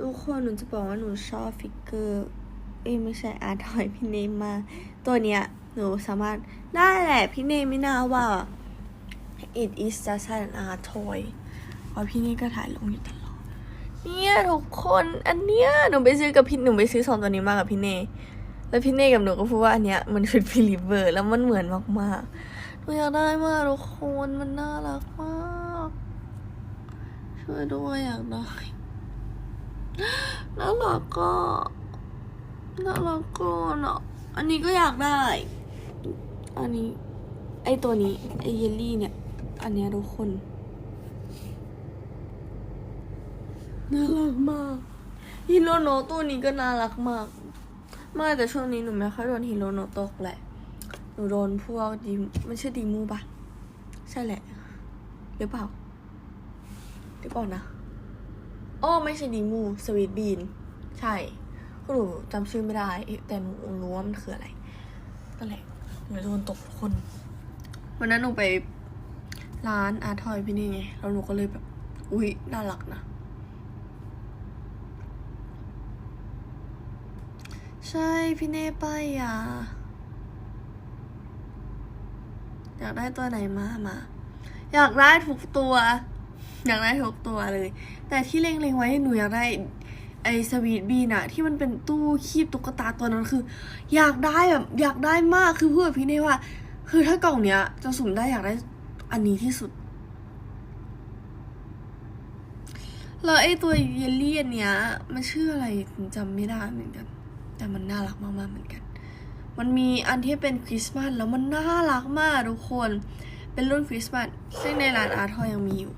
ทุกคนหนูจะบอกว่าหนูชอบฟิกเกอร์เอ้ยไม่ใช่อาร์ทอยพี่เนมมา ตัวเนี้ยหนูสามารถได้แหละพี่เนมไม่น่าว่า it is just an art toy เพราะพี่เนมก็ถ่ายลงอยู่ตลอดเนี่ยทุกคนอันเนี้ยหนูไปซื้อกับพี่หนูไปซื้อสองตัวนี้มากับพี่เนยแล้วพี่เนกับหนูก็พูดว่าอันเนี้ยมันคือฟิลิเบอร์แล้วมันเหมือนมากๆหนูอยากได้มากทุกคนมันน่ารักมากช่วยด้วยอยากได้ น่ารักก็น่ารักก็เนาะอันนี้ก็อยากได้ อันนี้ ไอตัวนี้ ไอเยลลี่เนี่ย อันเนี้ยทุกคน น่ารักมาก ฮิโรโนะตัวนี้ก็น่ารักมากไมาแต่ช่วงนี้หนูไม่ค่อยโดนฮิโรโนะตกแหละ หนูโดนพวกดีมันชื่อดีมูปะใช่แหละ หรือเปล่าหรือเปล่านะ อ้อไม่ใช่ดีมูสวีทบีน ใช่หนูจำชื่อไม่ได้ แต่หนูรู้ว่ามันคืออะไรนั่นแหละหนูโดนตกคน วันนั้นหนูไปร้านอาร์ทอยพี่นี่ไง แล้วหนูก็เลยแบบ อุ๊ย น่ารักนะ ใช่พี่เน่ไปอะอยากได้ตัวไหนมา มา อยากได้ทุกตัว อยากได้ทุกตัวเลย แต่ที่เล็งๆไว้หนูอยากได้ไอสวีทบีนอะที่มันเป็นตู้คีบตุ๊กตาตัวนั้นคือ อยากได้แบบอยากได้มากคือพูดกับพี่เน่ว่า คือถ้ากล่องเนี้ย จะสุ่มได้อยากได้อันนี้ที่สุดแล้วไอตัวเยลลี่อันเนี้ย มันชื่ออะไรจำไม่ได้เหมือนกัน แต่มันน่ารักมากๆเหมือนกัน มันมีอันที่เป็นคริสต์มาสแล้วมันน่ารักมากทุกคน เป็นรุ่นคริสต์มาสซึ่งในร้านอาร์ทอยยังมีอยู่